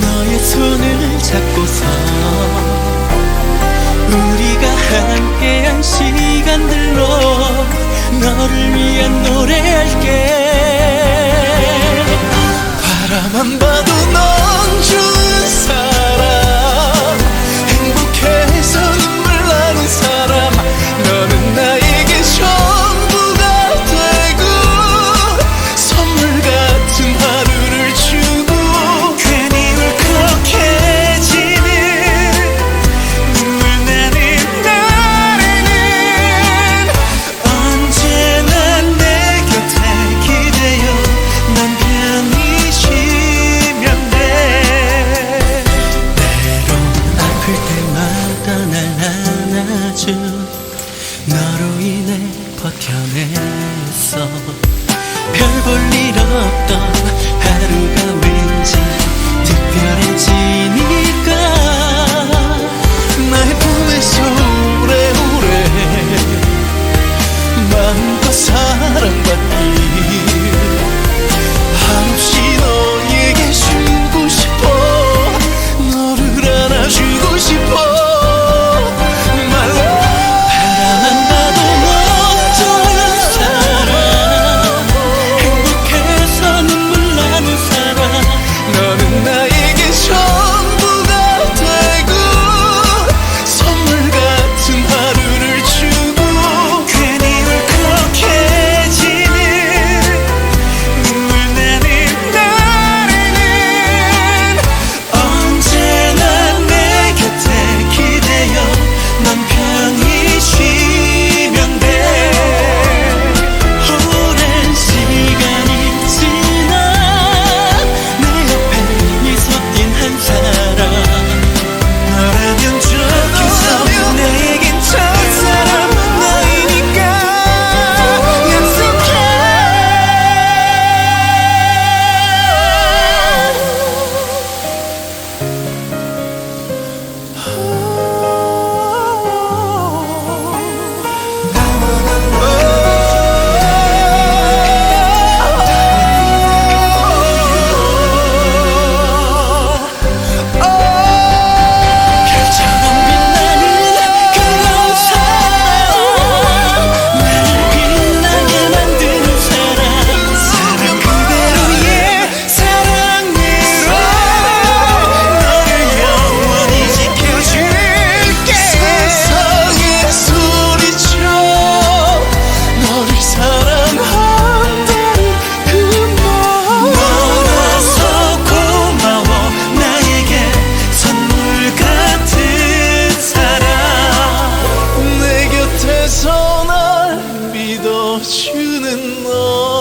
너의 손을 잡고서 우리가 함께한 시간들로 너를 위한 노래할게. 바람 한번 줄 너로 인해 버텨냈어. 별 볼 일 없던 하루가 왠지 특별해지니까. 나의 품에서 오래오래 마음껏 살 그래서 날 믿어주는 너.